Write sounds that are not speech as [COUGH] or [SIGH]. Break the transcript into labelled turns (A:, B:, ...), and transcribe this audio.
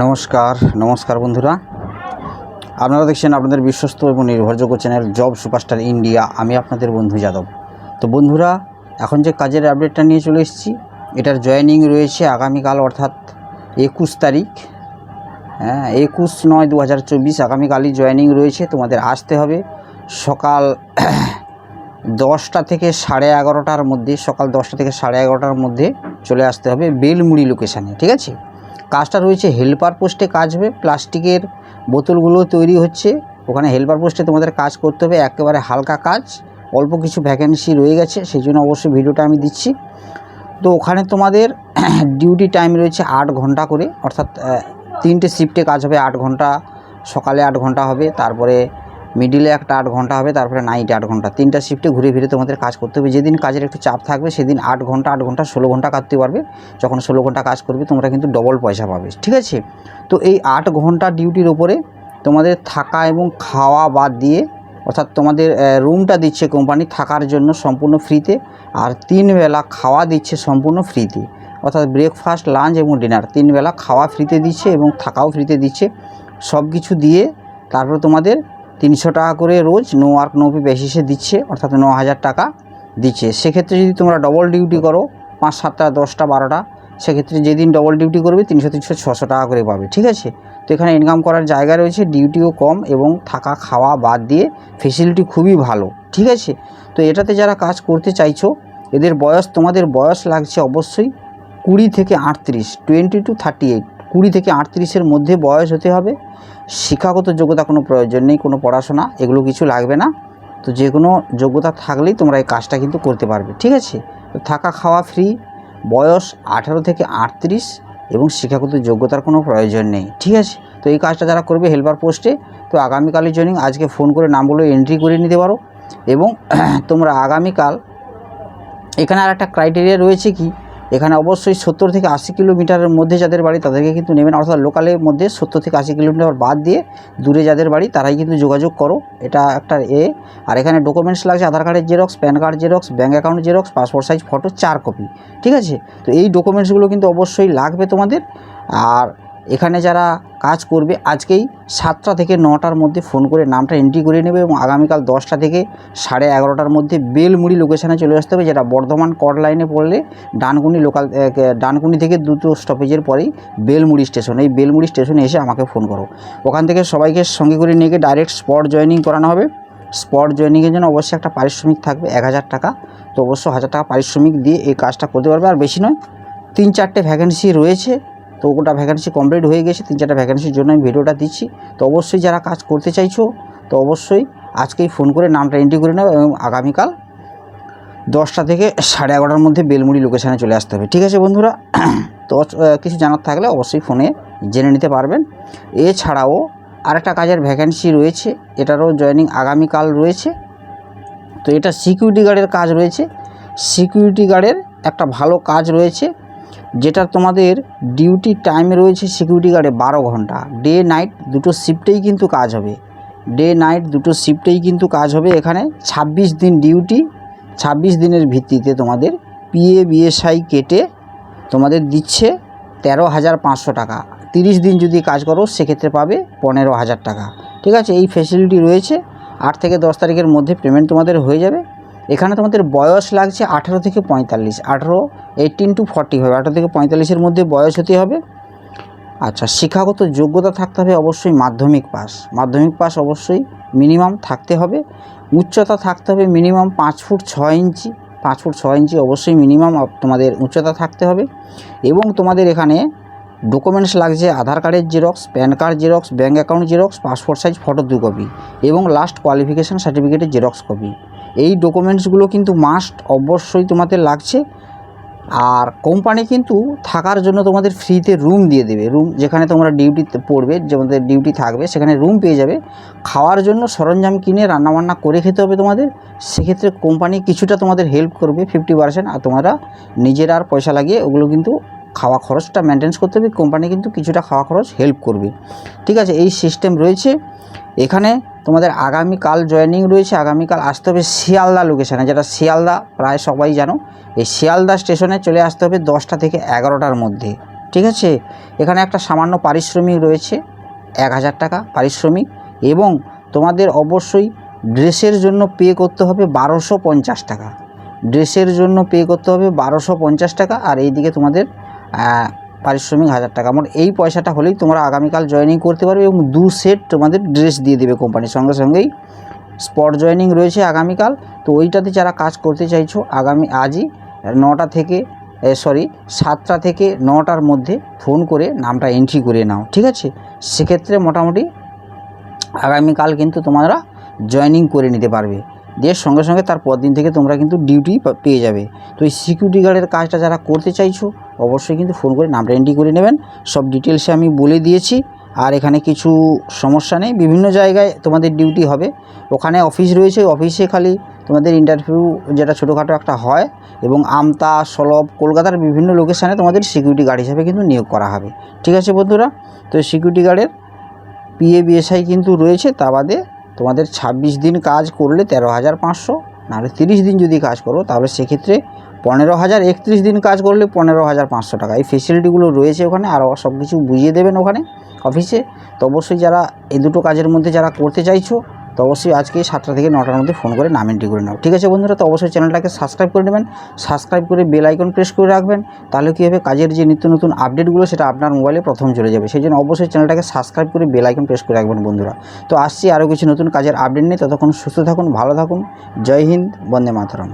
A: নমস্কার নমস্কার বন্ধুরা। আপনারা দেখছেন আপনাদের বিশ্বস্ত এবং নির্ভরযোগ্য চ্যানেল জব সুপারস্টার ইন্ডিয়া। আমি আপনাদের বন্ধু যাদব। তো বন্ধুরা, এখন যে কাজের আপডেটটা নিয়ে চলে এসেছি, এটার জয়েনিং রয়েছে আগামীকাল অর্থাৎ একুশ তারিখ। হ্যাঁ একুশ নয় দু হাজার চব্বিশ আগামীকালই জয়েনিং রয়েছে। তোমাদের আসতে হবে সকাল [CLEARS THROAT] দশটা থেকে সাড়ে এগারোটার মধ্যে, সকাল দশটা থেকে সাড়ে এগারোটার মধ্যে চলে আসতে হবে বেলমুড়ি লোকেশানে ঠিক আছে? কাজটা রয়েছে হেল্পার পোস্টে কাজ হবে, প্লাস্টিকের বোতলগুলো তৈরি হচ্ছে, ওখানে হেল্পার পোস্টে তোমাদের কাজ করতে হবে, একেবারে হালকা কাজ, অল্প কিছু ভ্যাকেন্সি রয়ে গেছে সেই জন্য অবশ্যই ভিডিওটা আমি দিচ্ছি। তো ওখানে তোমাদের [CLEARS THROAT] ডিউটি টাইম রয়েছে আট ঘণ্টা করে, অর্থাৎ তিনটে শিফটে কাজ হবে, আট ঘণ্টা, সকালে আট ঘণ্টা হবে, তারপরে মিডিলে একটা আট ঘণ্টা হবে, তারপরে নাইটে আট ঘণ্টা। তিনটা শিফটে ঘুরে ফিরে তোমাদের কাজ করতে হবে। যেদিন কাজের একটু চাপ থাকবে, সেদিন আট ঘণ্টা আট ঘণ্টা, ষোলো ঘণ্টা কাটতে পারবে। যখন ষোলো ঘণ্টা কাজ করবে, তোমরা কিন্তু ডবল পয়সা পাবে। ঠিক আছে? তো এই আট ঘণ্টা ডিউটির ওপরে তোমাদের থাকা এবং খাওয়া বাদ দিয়ে, অর্থাৎ তোমাদের রুমটা দিচ্ছে কোম্পানি থাকার জন্য সম্পূর্ণ ফ্রিতে আর তিন বেলা খাওয়া দিচ্ছে সম্পূর্ণ ফ্রিতে অর্থাৎ ব্রেকফাস্ট লাঞ্চ এবং ডিনার তিন বেলা খাওয়া ফ্রিতে দিচ্ছে এবং থাকাও ফ্রিতে দিচ্ছে। সব কিছু দিয়ে তারপর তোমাদের তিনশো টাকা করে রোজ নো ওয়ার্ক নো পে বেসিসে দিচ্ছে, অর্থাৎ ন হাজার টাকা দিচ্ছে। সেক্ষেত্রে যদি তোমরা ডবল ডিউটি করো, পাঁচ, সাতটা, দশটা, বারোটা, সেক্ষেত্রে যেদিন ডবল ডিউটি করবে, তিনশো তিনশো, ছশো টাকা করে পাবে, ঠিক আছে? তো এখানে ইনকাম করার জায়গা রয়েছে ডিউটিও কম এবং থাকা, খাওয়া বাদ দিয়ে ফেসিলিটি খুবই ভালো, ঠিক আছে? তো এটাতে যারা কাজ করতে চাইছো, এদের বয়স তোমাদের বয়স লাগছে অবশ্যই কুড়ি থেকে আটত্রিশ টোয়েন্টি টু থার্টি এইট কুড়ি থেকে আটত্রিশের মধ্যে বয়স হতে হবে। শিক্ষাগত যোগ্যতা কোনো প্রয়োজন নেই, কোনো পড়াশোনা, এগুলো কিছু লাগবে না। তো যে কোনো যোগ্যতা থাকলেই তোমরা এই কাজটা কিন্তু করতে পারবে, ঠিক আছে? তো থাকা খাওয়া ফ্রি বয়স আঠারো থেকে আটত্রিশ এবং শিক্ষাগত যোগ্যতার কোনো প্রয়োজন নেই, ঠিক আছে? তো এই কাজটা যারা করবে হেল্পার পোস্টে তো আগামীকালের জন্য আজকে ফোন করে নামগুলো এন্ট্রি করে নিতে পারো। এবং [CLEARS THROAT] তোমরা আগামীকাল, এখানে আর একটা ক্রাইটেরিয়া রয়েছে কি? এখানে অবশ্যই সত্তর থেকে আশি কিলোমিটারের মধ্যে যাদের বাড়ি, তাদেরকে কিন্তু নেবেন। অর্থাৎ লোকালের মধ্যে সত্তর থেকে আশি কিলোমিটার বাদ দিয়ে দূরে যাদের বাড়ি, তারাই কিন্তু যোগাযোগ করো। এটা একটা এ। আর এখানে ডকুমেন্টস লাগছে, আধার কার্ডের xerox pan card xerox bank account xerox passport size photo চার কপি ঠিক আছে? তো এই ডকুমেন্টসগুলো কিন্তু অবশ্যই লাগবে তোমাদের। আর এখানে যারা কাজ করবে। আজকেই সাতটা থেকে নটার মধ্যে ফোন করে নামটা এন্ট্রি করে নেবে এবং আগামীকাল দশটা থেকে সাড়ে এগারোটার মধ্যে বেলমুড়ি লোকেশানে চলে আসতে হবে, যেটা বর্ধমান কট লাইনে পড়লে ডানকুনি লোকাল ডানকুনি থেকে দুটো স্টপেজের পরেই বেলমুড়ি স্টেশন এই বেলমুড়ি স্টেশনে এসে আমাকে ফোন করো। ওখান থেকে সবাইকে সঙ্গে করে নিয়ে গিয়ে ডাইরেক্ট স্পট জয়েনিং করানো হবে। স্পট জয়েনিংয়ের জন্য অবশ্যই একটা পারিশ্রমিক থাকবে, এক হাজার টাকা। তো অবশ্য হাজার টাকা পারিশ্রমিক দিয়ে এই কাজটা করতে পারবে, আর বেশি নয়, তিন চারটে ভ্যাকেন্সি রয়েছে। তো ওটা ভ্যাকেন্সি কমপ্লিট হয়ে গেছে, তিন চারটে ভ্যাকেন্সির জন্য আমি ভিডিওটা দিচ্ছি। তো অবশ্যই যারা কাজ করতে চাইছো, তো অবশ্যই আজকেই ফোন করে নামটা এন্ট্রি করে নেবে এবং আগামীকাল দশটা থেকে সাড়ে এগারোটার মধ্যে বেলমুড়ি লোকেশানে চলে আসতে হবে। ঠিক আছে বন্ধুরা? [CLEARS THROAT] তো কিছু জানার থাকলে অবশ্যই ফোনে জেনে নিতে পারবেন। এছাড়াও আরেকটা কাজের ভ্যাকেন্সি রয়েছে, এটারও জয়েনিং আগামীকাল রয়েছে। তো এটা সিকিউরিটি গার্ডের কাজ রয়েছে। সিকিউরিটি গার্ডের একটা ভালো কাজ রয়েছে। যেটা তোমাদের ডিউটি টাইম রয়েছে সিকিউরিটি গার্ডে বারো ঘণ্টা। ডে নাইট দুটো শিফটেই কিন্তু কাজ হবে। ডে নাইট দুটো শিফটেই কিন্তু কাজ হবে এখানে ছাব্বিশ দিন ডিউটি ছাব্বিশ দিনের ভিত্তিতে তোমাদের পিএ বিএসআই কেটে তোমাদের দিচ্ছে তেরো হাজার পাঁচশো টাকা। তিরিশ দিন যদি কাজ করো সেক্ষেত্রে পাবে পনেরো হাজার টাকা। ঠিক আছে? এই ফেসিলিটি রয়েছে। আট থেকে দশ তারিখের মধ্যে পেমেন্ট তোমাদের হয়ে যাবে। এখানে তোমাদের বয়স লাগছে আঠারো থেকে পঁয়তাল্লিশ। আঠারো এইটিন টু ফর্টি হবে। আঠারো থেকে পঁয়তাল্লিশের মধ্যে বয়স হতে হবে। আচ্ছা শিক্ষাগত যোগ্যতা থাকতে হবে অবশ্যই মাধ্যমিক পাস। মাধ্যমিক পাস অবশ্যই মিনিমাম থাকতে হবে। উচ্চতা থাকতে হবে মিনিমাম পাঁচ ফুট ছ ইঞ্চি। পাঁচ ফুট ছয় ইঞ্চি অবশ্যই মিনিমাম তোমাদের উচ্চতা থাকতে হবে। এবং তোমাদের এখানে ডকুমেন্টস লাগছে, আধার কার্ডের xerox pan card xerox bank account xerox passport size photo দু কপি এবং লাস্ট কোয়ালিফিকেশান সার্টিফিকেটের জেরক্স কপি। এই ডকুমেন্টসগুলো কিন্তু মাস্ট অবশ্যই তোমাদের লাগছে। আর কোম্পানি কিন্তু থাকার জন্য তোমাদের ফ্রিতে রুম দিয়ে দেবে। রুম যেখানে তোমরা ডিউটি পড়বে তোমাদের ডিউটি থাকবে, সেখানে রুম পেয়ে যাবে। খাওয়ার জন্য সরঞ্জাম কিনে রান্নাবান্না করে খেতে হবে তোমাদের। সেক্ষেত্রে কোম্পানি কিছুটা তোমাদের হেল্প করবে ফিফটি পার্সেন্ট আর তোমরা নিজেরা আর পয়সা লাগিয়ে ওগুলো কিন্তু খাওয়া খরচটা মেনটেন্স করতে হবে। কোম্পানি কিন্তু কিছুটা খাওয়া খরচ হেল্প করবে। ঠিক আছে, এই সিস্টেম রয়েছে। এখানে তোমাদের আগামীকাল জয়েনিং রয়েছে, আগামীকাল আসতে হবে শিয়ালদা লোকেশানে যেটা শিয়ালদা প্রায় সবাই জানো। এই শিয়ালদা স্টেশনে চলে আসতে হবে দশটা থেকে এগারোটার মধ্যে, ঠিক আছে? এখানে একটা সামান্য পারিশ্রমিক রয়েছে, এক হাজার টাকা পারিশ্রমিক এবং তোমাদের অবশ্যই ড্রেসের জন্য পে করতে হবে বারোশো পঞ্চাশ টাকা। ড্রেসের জন্য পে করতে হবে বারোশো পঞ্চাশ টাকা আর এইদিকে তোমাদের পারিশ্রমিক হাজার টাকা। মোট এই পয়সাটা হলেই তোমরা আগামীকাল জয়েনিং করতে পারবে এবং দু সেট তোমাদের ড্রেস দিয়ে দেবে কোম্পানির সঙ্গে সঙ্গেই স্পট জয়েনিং রয়েছে আগামীকাল। তো ওইটাতে যারা কাজ করতে চাইছো, আগামী আজই নটা থেকে সরি সাতটা থেকে নটার মধ্যে ফোন করে নামটা এন্ট্রি করে নাও, ঠিক আছে? সেক্ষেত্রে মোটামুটি আগামীকাল কিন্তু তোমরা জয়েনিং করে নিতে পারবে। দিয়ে সঙ্গে সঙ্গে তার পর দিন থেকে তোমরা কিন্তু ডিউটি পেয়ে যাবে। তো এই সিকিউরিটি গার্ডের কাজটা যারা করতে চাইছো অবশ্যই কিন্তু ফোন করে নামটা এন্ট্রি করে নেবেন। সব ডিটেলসে আমি বলে দিয়েছি। আর এখানে কিছু সমস্যা নেই। বিভিন্ন জায়গায় তোমাদের ডিউটি হবে। ওখানে অফিস রয়েছে। অফিসে খালি তোমাদের ইন্টারভিউ যেটা ছোটোখাটো একটা হয় এবং আমতা সলব কলকাতার বিভিন্ন লোকেশানে তোমাদের সিকিউরিটি গার্ড হিসাবে কিন্তু নিয়োগ করা হবে। ঠিক আছে বন্ধুরা? তো সিকিউরিটি গার্ডের পিএ বিএসআই কিন্তু রয়েছে। তা বাদে তোমাদের ছাব্বিশ দিন কাজ করলে তেরো হাজার পাঁচশো, নাহলে তিরিশ দিন যদি কাজ করো, তাহলে সেক্ষেত্রে পনেরো হাজার একত্রিশ দিন কাজ করলে পনেরো হাজার পাঁচশো টাকা। এই ফেসিলিটিগুলো রয়েছে ওখানে, আর সব কিছু বুঝিয়ে দেবেন ওখানে অফিসে তো অবশ্যই যারা এই দুটো কাজের মধ্যে যারা করতে চাইছো, তো অবশ্যই আজকে সাতটা থেকে নটার মধ্যে ফোন করে নাম এন্ট্রি করে নাও। ঠিক আছে বন্ধুরা, তো অবশ্যই চ্যানেলটাকে সাবস্ক্রাইব করে নেবেন সাবস্ক্রাইব করে বেল আইকন প্রেস করে রাখবেন, তাহলে কী হবে, কাজের যে নিত্য নতুন আপডেটগুলো সেটা আপনার মোবাইলে প্রথম চলে যাবে। সেই জন্য অবশ্যই চ্যানেলটাকে সাবস্ক্রাইব করে বেল আইকন প্রেস করে রাখবেন বন্ধুরা। তো আসছি আরও কিছু নতুন কাজের আপডেট নিয়ে, ততক্ষণ সুস্থ থাকুন, ভালো থাকুন, জয় হিন্দ, বন্দে মাতরম।